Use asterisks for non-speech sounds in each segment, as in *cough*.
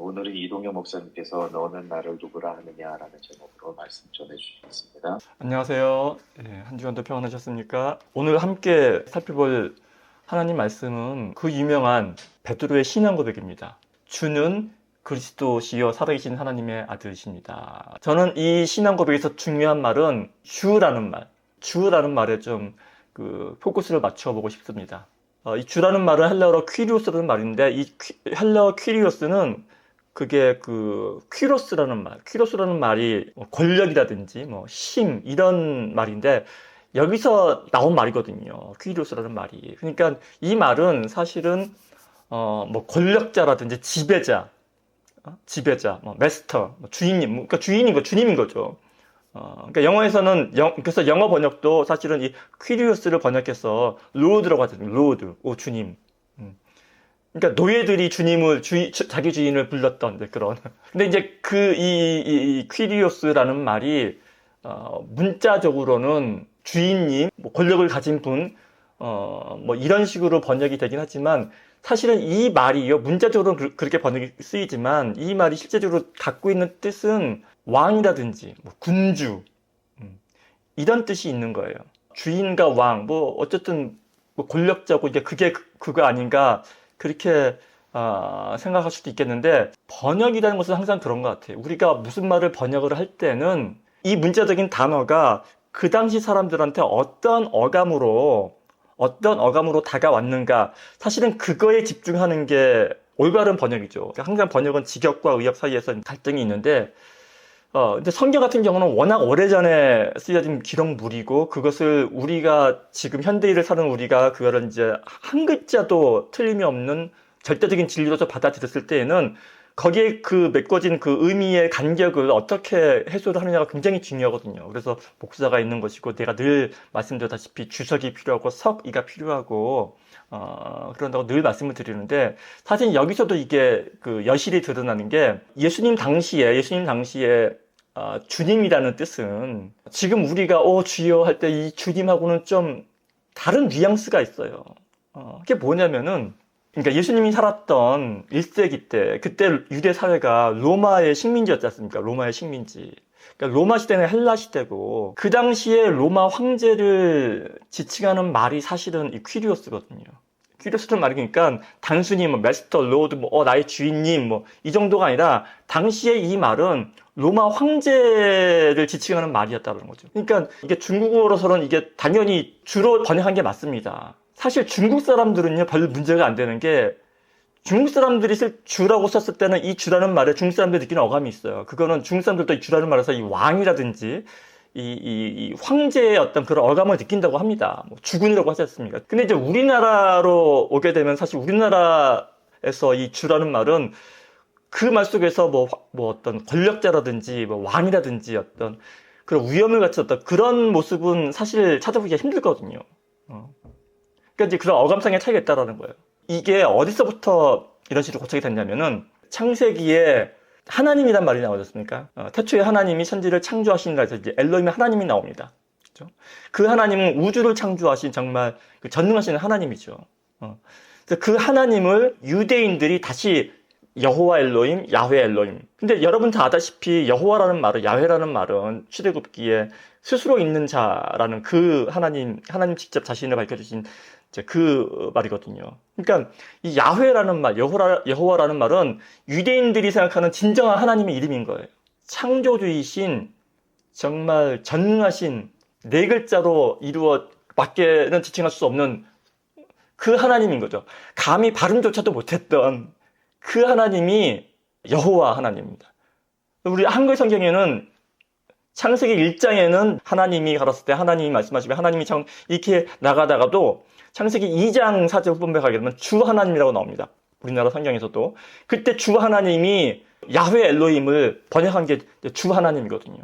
오늘은 이동현 목사님께서 너는 나를 누구라 하느냐라는 제목으로 말씀 전해주시겠습니다. 안녕하세요. 예, 한 주간도 평안하셨습니까? 오늘 함께 살펴볼 하나님 말씀은 그 유명한 베드로의 신앙 고백입니다. 주는 그리스도시여 살아계신 하나님의 아들이십니다. 저는 이 신앙 고백에서 중요한 말은 주라는 말, 주라는 말에 좀 그 포커스를 맞춰보고 싶습니다. 어, 이 주라는 말은 헬라어로 퀴리오스라는 말인데 이 퀴- 헬라어 퀴리오스는 그게 그 퀴로스라는 말, 퀴로스라는 말이 뭐 권력이라든지 뭐 힘 이런 말인데 여기서 나온 말이거든요. 퀴로스라는 말이. 그러니까 이 말은 사실은 어 뭐 권력자라든지 지배자, 어? 지배자, 뭐 메스터, 뭐 주인님, 그러니까 주인인 거, 주님인 거죠. 어, 그러니까 영어에서는 영, 그래서 영어 번역도 사실은 이 퀴리오스를 번역해서 로드라고 하거든요. 로드, 오 주님. 음. 그러니까 노예들이 주님을 주, 주- 자기 주인을 불렀던 그런. 근데 이제 그이 이, 퀴리오스라는 말이 어, 문자적으로는 주인님, 뭐 권력을 가진 분, 어, 뭐 이런 식으로 번역이 되긴 하지만 사실은 이 말이요 문자적으로는 그- 그렇게 번역이 쓰이지만 이 말이 실제적으로 갖고 있는 뜻은 왕이라든지 뭐 군주 음, 이런 뜻이 있는 거예요. 주인과 왕, 뭐 어쨌든 뭐 권력자고 이제 그게 그- 그거 아닌가 그렇게 아, 생각할 수도 있겠는데 번역이라는 것은 항상 그런 것 같아요. 우리가 무슨 말을 번역을 할 때는 이 문자적인 단어가 그 당시 사람들한테 어떤 어감으로 어떤 어감으로 다가왔는가 사실은 그거에 집중하는 게 올바른 번역이죠. 항상 번역은 직역과 의역 사이에서 갈등이 있는데 어, 근데 성경 같은 경우는 워낙 오래전에 쓰여진 기록물이고 그것을 우리가 지금 현대인을 사는 우리가 그거를 이제 한 글자도 틀림이 없는 절대적인 진리로서 받아들였을 때에는 거기에 그 메꿔진 그 의미의 간격을 어떻게 해소를 하느냐가 굉장히 중요하거든요. 그래서 목사가 있는 것이고 내가 늘 말씀드렸다시피 주석이 필요하고 석이가 필요하고 어, 그런다고 늘 말씀을 드리는데 사실 여기서도 이게 그 여실히 드러나는 게 예수님 당시에 예수님 당시에 어, 주님이라는 뜻은 지금 우리가 오 주여 할 때 이 주님하고는 좀 다른 뉘앙스가 있어요. 어, 그게 뭐냐면은 그러니까 예수님이 살았던 1세기 때 그때 유대 사회가 로마의 식민지였지 않습니까? 로마의 식민지. 그러니까 로마 시대는 헬라 시대고 그 당시에 로마 황제를 지칭하는 말이 사실은 이 퀴리오스거든요. 퀴리오스는 말이 그러니까 단순히 뭐 메스터, 로드, 뭐 어, 나의 주인님 뭐 이 정도가 아니라 당시에 이 말은 로마 황제를 지칭하는 말이었다는 거죠. 그러니까 이게 중국어로서는 이게 당연히 주로 번역한 게 맞습니다. 사실 중국 사람들은요 별 문제가 안 되는 게 중국 사람들이 쓸 주라고 썼을 때는 이 주라는 말에 중국 사람들이 느끼는 어감이 있어요. 그거는 중국 사람들도 이 주라는 말에서 이 왕이라든지 이, 이, 이 황제의 어떤 그런 어감을 느낀다고 합니다. 뭐 주군이라고 하지 않습니까? 근데 이제 우리나라로 오게 되면 사실 우리나라에서 이 주라는 말은 그 말 속에서 뭐, 화- 뭐 어떤 권력자라든지 뭐 왕이라든지 어떤 그런 위험을 어떤 그런 모습은 사실 찾아보기가 힘들거든요. 어. 그러니까 이제 그런 어감상의 차이가 있다라는 거예요. 이게 어디서부터 이런 식으로 고착이 됐냐면은 창세기에 하나님이란 말이 나오지 않습니까? 어, 태초에 하나님이 천지를 창조하시니라 해서 이제 엘로힘의 하나님이 나옵니다. 그죠? 그 하나님은 우주를 창조하신 정말 그 전능하신 하나님이죠. 어. 그 하나님을 유대인들이 다시 여호와 엘로임, 야훼 엘로임. 근데 여러분 다 아다시피 여호와라는 말은 야훼라는 말은 출애굽기에 스스로 있는 자라는 그 하나님 하나님 직접 자신을 밝혀주신 이제 그 말이거든요. 그러니까 이 야훼라는 말, 여호라, 여호와라는 말은 유대인들이 생각하는 진정한 하나님의 이름인 거예요. 창조주이신 정말 전능하신 네 글자로 이루어 밖에는 지칭할 수 없는 그 하나님인 거죠. 감히 발음조차도 못했던 그 하나님이 여호와 하나님입니다. 우리 한글 성경에는 창세기 1장에는 하나님이 가랐을 때 하나님이 말씀하시면 하나님이 참 이렇게 나가다가도 창세기 2장 4절 후반부에 가게 되면 주 하나님이라고 나옵니다. 우리나라 성경에서도 그때 주 하나님이 야훼 엘로힘을 번역한 게 주 하나님이거든요.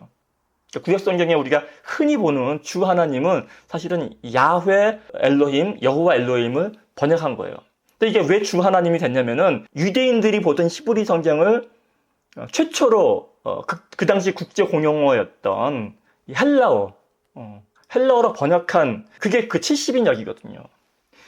그러니까 구약 성경에 우리가 흔히 보는 주 하나님은 사실은 야훼 엘로힘, 여호와 엘로힘을 번역한 거예요. 근데 이게 왜 주 하나님이 됐냐면은 유대인들이 보던 히브리 성경을 어, 최초로 어, 그, 그 당시 국제 공용어였던 이 헬라어, 어, 헬라어로 번역한 그게 그 70인역이거든요.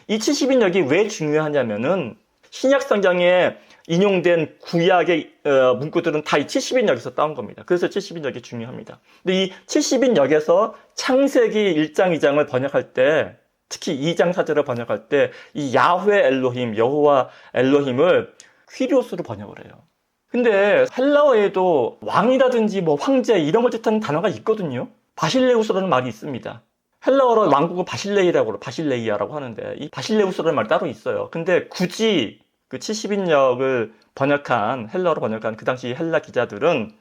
이 70인역이 왜 중요하냐면은 신약 성경에 인용된 구약의 어, 문구들은 다 이 70인역에서 따온 겁니다. 그래서 70인역이 중요합니다. 근데 이 70인역에서 창세기 1장, 2장을 번역할 때 특히 2장 4절을 번역할 때 이 야훼 엘로힘, 여호와 엘로힘을 퀴리오스로 번역을 해요. 근데 헬라어에도 왕이라든지 뭐 황제 이런 걸 뜻하는 단어가 있거든요. 바실레우스라는 말이 있습니다. 헬라어로 왕국은 바실레이라고 바실레이아라고 하는데 이 바실레우스라는 말이 따로 있어요. 근데 굳이 그 70인역을 번역한 헬라어로 번역한 그 당시 헬라 기자들은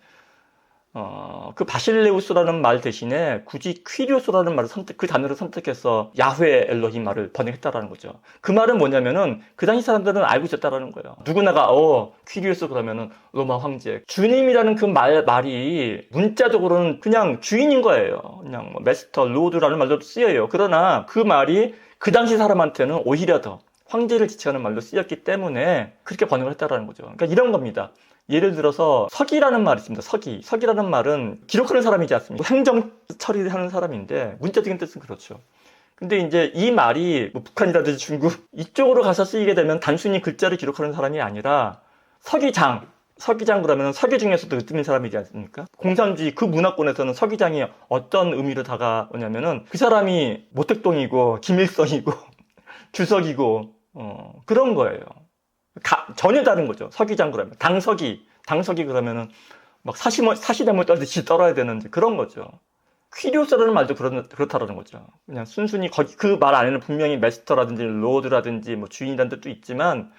어, 그 바실레우스라는 말 대신에 굳이 퀴리오스라는 말을 선택, 그 단어를 선택해서 야훼 엘로힘 말을 번역했다라는 거죠. 그 말은 뭐냐면은 그 당시 사람들은 알고 있었다라는 거예요. 누구나가 어 퀴리오스 그러면은 로마 황제 주님이라는 그 말 말이 문자적으로는 그냥 주인인 거예요. 그냥 뭐 메스터 로드라는 말도 쓰여요. 그러나 그 말이 그 당시 사람한테는 오히려 더 황제를 지칭하는 말로 쓰였기 때문에 그렇게 번역을 했다라는 거죠. 그러니까 이런 겁니다. 예를 들어서 서기라는 말이 있습니다. 서기. 서기라는 말은 기록하는 사람이지 않습니까? 행정 처리를 하는 사람인데 문자적인 뜻은 그렇죠. 근데 이제 이 말이 뭐 북한이라든지 중국 *laughs* 이쪽으로 가서 쓰이게 되면 단순히 글자를 기록하는 사람이 아니라 서기장. 서기장 그러면 서기 중에서도 뜨는 사람이지 않습니까? 공산주의 그 문화권에서는 서기장이 어떤 의미로 다가오냐면은 그 사람이 모택동이고 김일성이고 *laughs* 주석이고 어, 그런 거예요. 가- 전혀 다른 거죠. 서기장 그러면 당서기 당서기 그러면은 막 사시모 사시대물 떨듯이 떨어야 되는 그런 거죠. 퀴리오스라는 말도 그런 그렇다라는 거죠. 그냥 순순히 그 말 안에는 분명히 메스터라든지 로드라든지 뭐 주인이라는 뜻도 있지만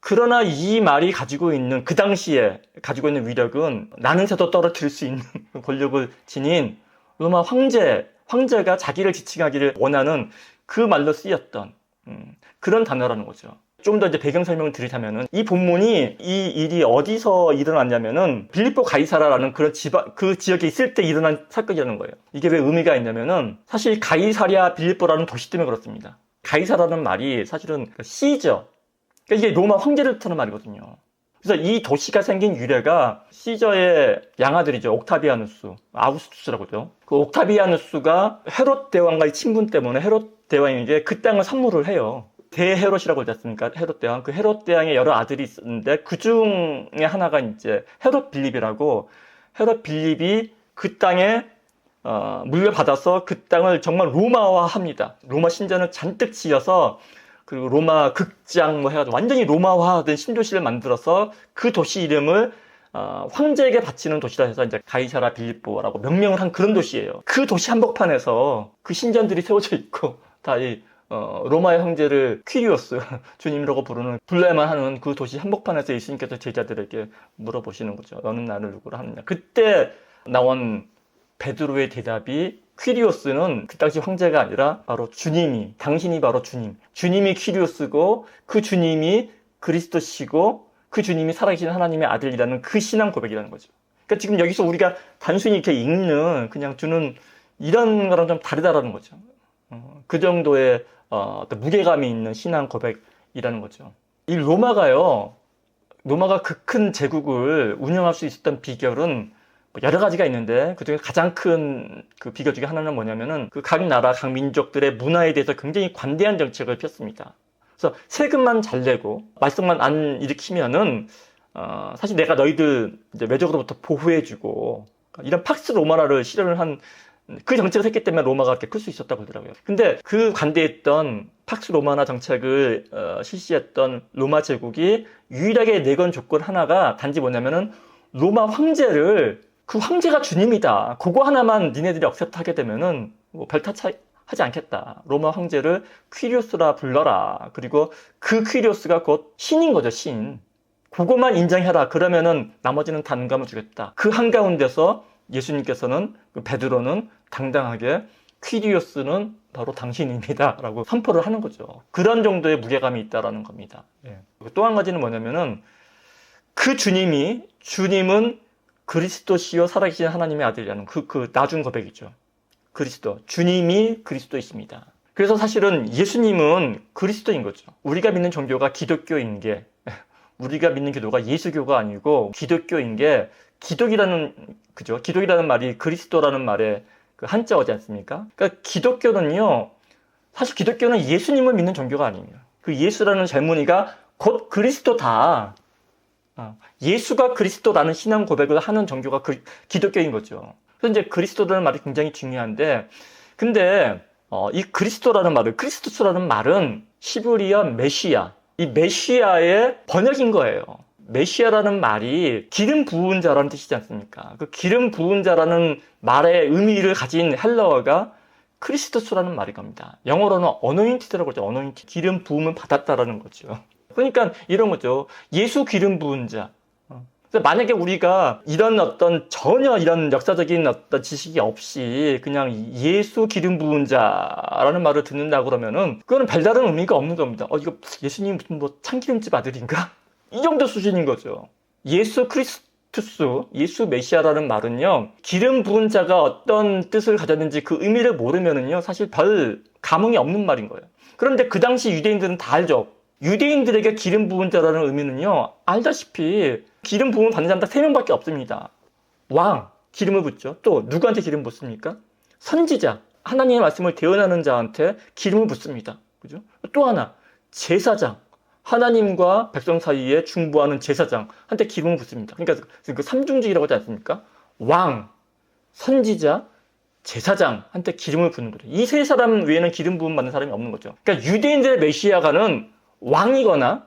그러나 이 말이 가지고 있는 그 당시에 가지고 있는 위력은 나는 새도 떨어뜨릴 수 있는 *laughs* 권력을 지닌 로마 황제 황제가 자기를 지칭하기를 원하는 그 말로 쓰였던 음, 그런 단어라는 거죠. 좀 더 이제 배경 설명을 드리자면은 이 본문이 이 일이 어디서 일어났냐면은 빌립보 가이사라라는 그런 지방 그 지역에 있을 때 일어난 사건이라는 거예요. 이게 왜 의미가 있냐면은 사실 가이사랴 빌립보라는 도시 때문에 그렇습니다. 가이사라는 말이 사실은 시저 그러니까 이게 로마 황제를 뜻하는 말이거든요. 그래서 이 도시가 생긴 유래가 시저의 양아들이죠. 옥타비아누스, 아우구스투스라고 하죠. 그 옥타비아누스가 헤롯 대왕과의 친분 때문에 헤롯 대왕에게 그 땅을 선물을 해요. 대헤롯이라고 하지 않습니까? 헤롯 대왕. 그 헤롯 대왕의 여러 아들이 있었는데 그 중에 하나가 이제 헤롯 빌립이라고 헤롯 빌립이 그 땅에 어, 물려받아서 그 땅을 정말 로마화합니다. 로마 신전을 잔뜩 지어서 그리고 로마 극장 뭐 해가지고 완전히 로마화된 신도시를 만들어서 그 도시 이름을 어, 황제에게 바치는 도시다 해서 이제 가이사라 빌립보라고 명명을 한 그런 도시예요. 그 도시 한복판에서 그 신전들이 세워져 있고 *laughs* 다 이 어, 로마의 황제를 퀴리오스 *laughs* 주님이라고 부르는 불러야만 하는 그 도시 한복판에서 예수님께서 제자들에게 물어보시는 거죠. 너는 나를 누구로 하느냐. 그때 나온 베드로의 대답이 퀴리오스는 그 당시 황제가 아니라 바로 주님이 당신이 바로 주님 주님이 퀴리오스고 그 주님이 그리스도시고 그 주님이 살아계신 하나님의 아들이라는 그 신앙 고백이라는 거죠. 그러니까 지금 여기서 우리가 단순히 이렇게 읽는 그냥 주는 이런 거랑 좀 다르다라는 거죠. 어, 그 정도의 어, 어떤 무게감이 있는 신앙 고백이라는 거죠. 이 로마가요, 로마가 그 큰 제국을 운영할 수 있었던 비결은 뭐 여러 가지가 있는데 그중에 가장 큰 그 비결 중에 하나는 뭐냐면은 그 각 나라 각 민족들의 문화에 대해서 굉장히 관대한 정책을 폈습니다. 그래서 세금만 잘 내고 말썽만 안 일으키면은 어, 사실 내가 너희들 이제 외적으로부터 보호해주고 이런 팍스 로마라를 실현을 한 그 정책을 했기 때문에 로마가 그렇게 클 수 있었다고 하더라고요. 근데 그 관대했던 팍스 로마나 정책을 어, 실시했던 로마 제국이 유일하게 내건 조건 하나가 단지 뭐냐면은 로마 황제를 그 황제가 주님이다. 그거 하나만 니네들이 억셉트하게 되면은 뭐 별타차 하지 않겠다. 로마 황제를 퀴리오스라 불러라. 그리고 그 퀴리오스가 곧 신인 거죠, 신. 그것만 인정해라. 그러면은 나머지는 다 눈감아 주겠다. 그 한가운데서 예수님께서는 그 베드로는 당당하게 퀴리오스는 바로 당신입니다. 라고 선포를 하는 거죠. 그런 정도의 무게감이 있다라는 겁니다. 또한 가지는 뭐냐면은 그 주님이, 주님은 그리스도시요 살아계신 하나님의 아들이라는 그, 그 나중 고백이죠. 그리스도. 주님이 그리스도이십니다. 그래서 사실은 예수님은 그리스도인 거죠. 우리가 믿는 종교가 기독교인 게, *laughs* 우리가 믿는 기도가 예수교가 아니고 기독교인 게 기독이라는, 그죠? 기독이라는 말이 그리스도라는 말의 그 한자어지 않습니까? 그러니까 기독교는요, 사실 기독교는 예수님을 믿는 종교가 아니에요. 그 예수라는 젊은이가 곧 그리스도다. 어, 예수가 그리스도라는 신앙 고백을 하는 종교가 그- 기독교인 거죠. 그래서 이제 그리스도라는 말이 굉장히 중요한데, 근데 어, 이 그리스도라는 말을 크리스토스라는 말은 시브리어 메시아, 이 메시아의 번역인 거예요. 메시아라는 말이 기름 부은 자라는 뜻이지 않습니까? 그 기름 부은 자라는 말의 의미를 가진 헬라어가 크리스토스라는 말이 겁니다. 영어로는 어노인티드라고 하죠. 어노인티 기름 부음을 받았다라는 거죠. 그러니까 이런 거죠. 예수 기름 부은 자. 어. 만약에 우리가 이런 어떤 전혀 이런 역사적인 어떤 지식이 없이 그냥 예수 기름 부은 자라는 말을 듣는다 그러면은 그거는 별다른 의미가 없는 겁니다. 어 이거 예수님 무슨 뭐 참기름집 아들인가? 이 정도 수준인 거죠. 예수 크리스투스, 예수 메시아라는 말은요, 기름 부은 자가 어떤 뜻을 가졌는지 그 의미를 모르면은요, 사실 별 감흥이 없는 말인 거예요. 그런데 그 당시 유대인들은 다 알죠. 유대인들에게 기름 부은 자라는 의미는요, 알다시피 기름 부음을 받는 사람 딱세 명밖에 없습니다. 왕, 기름을 붓죠. 또 누구한테 기름 붓습니까? 선지자, 하나님의 말씀을 대언하는 자한테 기름을 붓습니다. 그죠? 또 하나, 제사장, 하나님과 백성 사이에 중보하는 제사장한테 기름을 붓습니다. 그러니까 그 삼중직이라고 하지 않습니까? 왕, 선지자, 제사장한테 기름을 붓는 거죠. 이 세 사람 외에는 기름 부음 받는 사람이 없는 거죠. 그러니까 유대인들의 메시아가는 왕이거나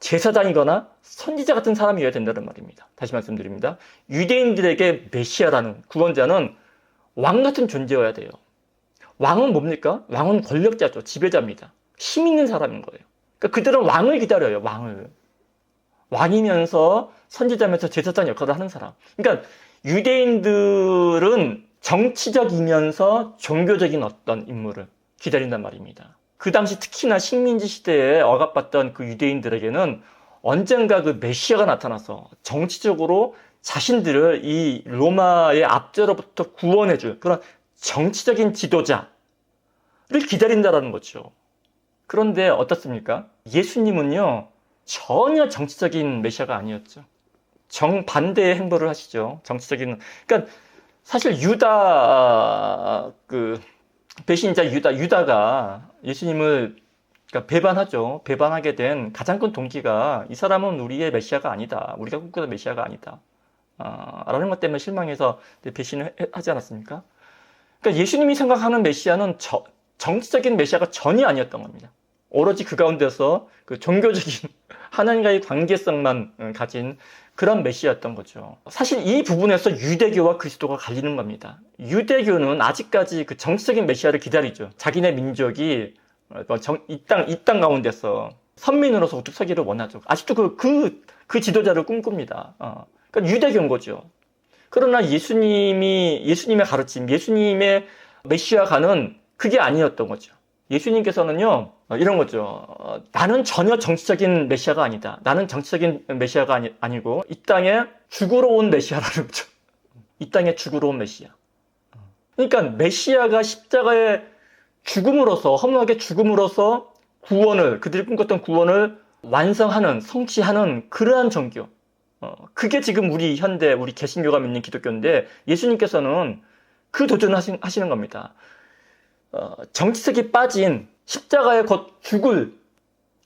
제사장이거나 선지자 같은 사람이어야 된다는 말입니다. 다시 말씀드립니다. 유대인들에게 메시아라는 구원자는 왕 같은 존재여야 돼요. 왕은 뭡니까? 왕은 권력자죠. 지배자입니다. 힘 있는 사람인 거예요. 그러니까 그들은 왕을 기다려요. 왕을. 왕이면서 선지자면서 제사장 역할을 하는 사람. 그러니까 유대인들은 정치적이면서 종교적인 어떤 인물을 기다린단 말입니다. 그 당시 특히나 식민지 시대에 억압받던 그 유대인들에게는 언젠가 그 메시아가 나타나서 정치적으로 자신들을 이 로마의 압제로부터 구원해줄 그런 정치적인 지도자를 기다린다라는 거죠. 그런데 어떻습니까? 예수님은요, 전혀 정치적인 메시아가 아니었죠. 정반대의 행보를 하시죠. 정치적인. 그러니까 사실 유다, 그, 배신자 유다, 유다가 예수님을 그러니까 배반하죠. 배반하게 된 가장 큰 동기가 이 사람은 우리의 메시아가 아니다. 우리가 꿈꾸던 메시아가 아니다. 아, 라는 것 때문에 실망해서 배신을 해- 하지 않았습니까? 그러니까 예수님이 생각하는 메시아는 저- 정치적인 메시아가 전혀 아니었던 겁니다. 오로지 그 가운데서 그 종교적인 *laughs* 하나님과의 관계성만 음, 가진 그런 메시아였던 거죠. 사실 이 부분에서 유대교와 그리스도가 갈리는 겁니다. 유대교는 아직까지 그 정치적인 메시아를 기다리죠. 자기네 민족이 어, 정- 이 땅, 이 땅 가운데서 선민으로서 우뚝 서기를 원하죠. 아직도 그, 그, 그 지도자를 꿈꿉니다. 어. 그러니까 유대교인 거죠. 그러나 예수님이, 예수님의 가르침, 예수님의 메시아가는 그게 아니었던 거죠. 예수님께서는요, 어, 이런 거죠. 어, 나는 전혀 정치적인 메시아가 아니다. 나는 정치적인 메시아가 아니, 아니 고, 이 땅에 죽으러 온 메시아라는 거죠. 이 땅에 죽으러 온 메시아. 그러니까 메시아가 십자가에 죽음으로써, 허무하게 죽음으로써 구원을, 그들이 꿈꿨던 구원을 완성하는, 성취하는 그러한 종교. 어, 그게 지금 우리 현대, 우리 개신교가 믿는 기독교인데, 예수님께서는 그 도전을 하시는 겁니다. 어, 정치색이 빠진 십자가에 곧 죽을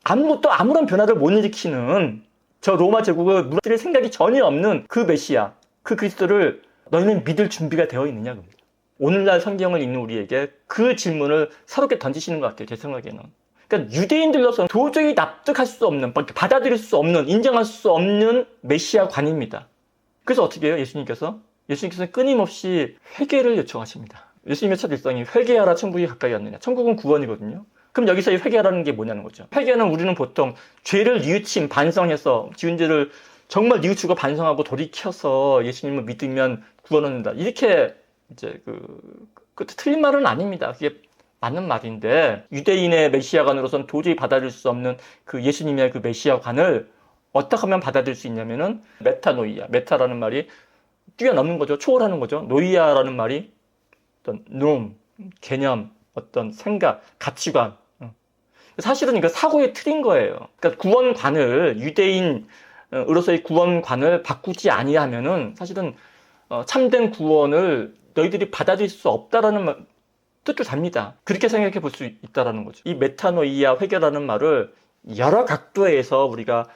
아무것도 아무런 변화를 못 일으키는 저 로마 제국을 무너뜨릴 생각이 전혀 없는 그 메시아, 그 그리스도를 너희는 믿을 준비가 되어 있느냐 겁니다. 오늘날 성경을 읽는 우리에게 그 질문을 새롭게 던지시는 것 같아요. 제 생각에는. 그러니까 유대인들로서는 도저히 납득할 수 없는, 받아들일 수 없는, 인정할 수 없는 메시아관입니다. 그래서 어떻게 해요? 예수님께서? 예수님께서는 끊임없이 회개를 요청하십니다. 예수님의 첫 일성이 회개하라 천국이 가까이 왔느냐. 천국은 구원이거든요. 그럼 여기서 이 회개하라는 게 뭐냐는 거죠. 회개는 우리는 보통 죄를 뉘우침, 반성해서 지은 죄를 정말 뉘우치고 반성하고 돌이켜서 예수님을 믿으면 구원 얻는다. 이렇게 이제 그, 그 틀린 말은 아닙니다. 그게 맞는 말인데 유대인의 메시아관으로서는 도저히 받아들일 수 없는 그 예수님의 그 메시아관을 어떻게 하면 받아들일 수 있냐면은 메타노이아, 메타라는 말이 뛰어넘는 거죠. 초월하는 거죠. 노이아라는 말이 어떤 놈, 개념, 어떤 생각, 가치관. 어. 사실은 이거 사고의 틀인 거예요. 그러니까 구원관을 유대인으로서의 구원관을 바꾸지 아니하면은 사실은 어, 참된 구원을 너희들이 받아들일 수 없다라는 말, 뜻도 답니다. 그렇게 생각해 볼 수 있다라는 거죠. 이 메타노이아 회개라는 말을 여러 각도에서 우리가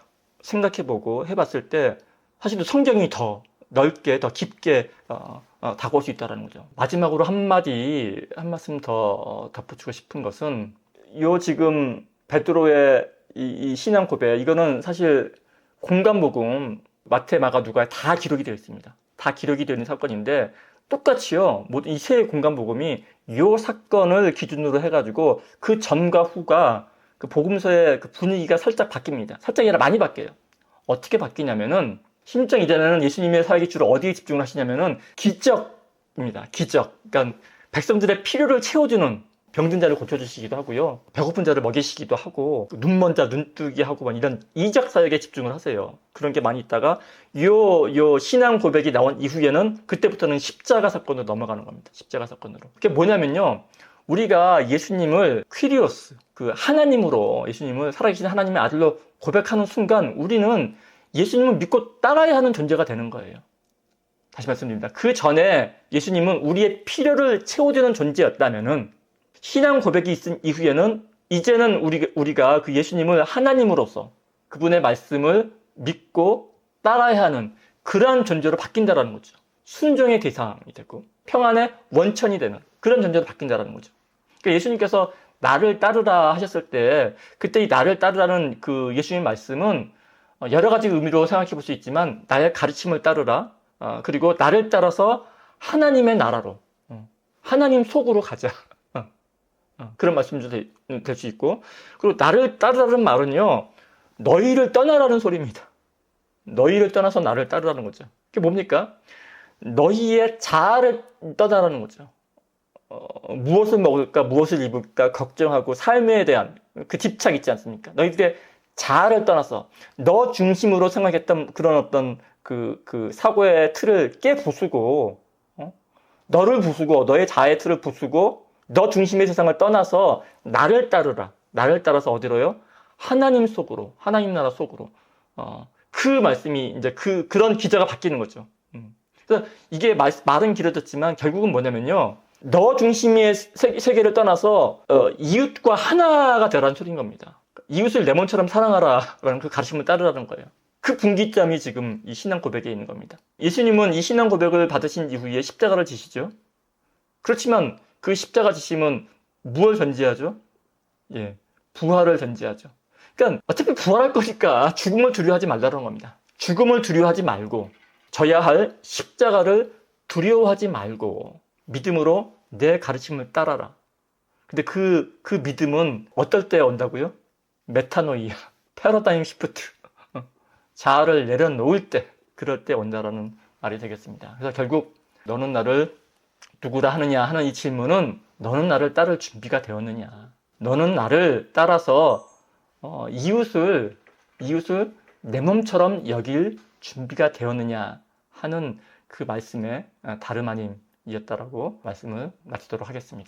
생각해 보고 해봤을 때 사실 성경이 더 넓게 더 깊게 어, 어, 다가올 수 있다는 거죠. 마지막으로 한 마디 한 말씀 더 어, 덧붙이고 싶은 것은 요 지금 베드로의 이, 이 신앙 고백 이거는 사실 공간복음 마태 마가 누가 다 기록이 되어 있습니다. 다 기록이 되어 있는 사건인데 똑같이요. 모든 이세 공간복음이 요 사건을 기준으로 해가지고 그 전과 후가 그 복음서의 그 분위기가 살짝 바뀝니다. 살짝이 아니라 많이 바뀌어요. 어떻게 바뀌냐면은 16장 이전에는 예수님의 사역이 주로 어디에 집중을 하시냐면은 기적입니다. 기적. 그러니까 백성들의 필요를 채워주는 병든 자를 고쳐주시기도 하고요. 배고픈 자를 먹이시기도 하고 눈먼 자 눈뜨기 하고 막 이런 이적 사역에 집중을 하세요. 그런 게 많이 있다가 요, 요 신앙 고백이 나온 이후에는 그때부터는 십자가 사건으로 넘어가는 겁니다. 십자가 사건으로. 그게 뭐냐면요. 우리가 예수님을 퀴리오스, 그 하나님으로 예수님을 살아계신 하나님의 아들로 고백하는 순간 우리는 예수님을 믿고 따라야 하는 존재가 되는 거예요. 다시 말씀드립니다. 그 전에 예수님은 우리의 필요를 채워주는 존재였다면은 신앙 고백이 있은 이후에는 이제는 우리, 우리가 그 예수님을 하나님으로서 그분의 말씀을 믿고 따라야 하는 그러한 존재로 바뀐다라는 거죠. 순종의 대상이 되고 평안의 원천이 되는 그런 존재로 바뀐다라는 거죠. 그러니까 예수님께서 나를 따르라 하셨을 때 그때 이 나를 따르라는 그 예수님 말씀은 어, 여러 가지 의미로 생각해 볼 수 있지만 나의 가르침을 따르라. 어, 그리고 나를 따라서 하나님의 나라로 어, 하나님 속으로 가자. 어, 어, 그런 말씀도 될 수 있고. 그리고 나를 따르라는 말은요 너희를 떠나라는 소리입니다. 너희를 떠나서 나를 따르라는 거죠. 그게 뭡니까? 너희의 자아를 떠나라는 거죠. 어, 무엇을 먹을까 무엇을 입을까 걱정하고 삶에 대한 그 집착 있지 않습니까? 너희들의 자아를 떠나서 너 중심으로 생각했던 그런 어떤 그, 그 사고의 틀을 깨 부수고, 어? 너를 부수고, 너의 자아의 틀을 부수고, 너 중심의 세상을 떠나서 나를 따르라. 나를 따라서 어디로요? 하나님 속으로, 하나님 나라 속으로. 어, 그 말씀이 이제 그, 그런 기저가 바뀌는 거죠. 음. 그래서 이게 말, 말은 길어졌지만 결국은 뭐냐면요. 너 중심의 세, 세계를 떠나서 어, 이웃과 하나가 되라는 소리인 겁니다. 이웃을 내 몸처럼 사랑하라라는 그 가르침을 따르라는 거예요. 그 분기점이 지금 이 신앙 고백에 있는 겁니다. 예수님은 이 신앙 고백을 받으신 이후에 십자가를 지시죠. 그렇지만 그 십자가 지심은 무엇을 전제하죠? 예, 부활을 전제하죠. 그러니까 어차피 부활할 거니까 죽음을 두려워하지 말라는 겁니다. 죽음을 두려워하지 말고 져야 할 십자가를 두려워하지 말고 믿음으로 내 가르침을 따라라. 근데 그, 그 믿음은 어떨 때 온다고요? 메타노이아, *laughs* 패러다임 시프트. *laughs* 자아를 내려놓을 때, 그럴 때 온다라는 말이 되겠습니다. 그래서 결국 너는 나를 누구라 하느냐 하는 이 질문은 너는 나를 따를 준비가 되었느냐. 너는 나를 따라서 어, 이웃을 이웃을 내 몸처럼 여길 준비가 되었느냐 하는 그 말씀에 다름 아님이었다라고 말씀을 마치도록 하겠습니다.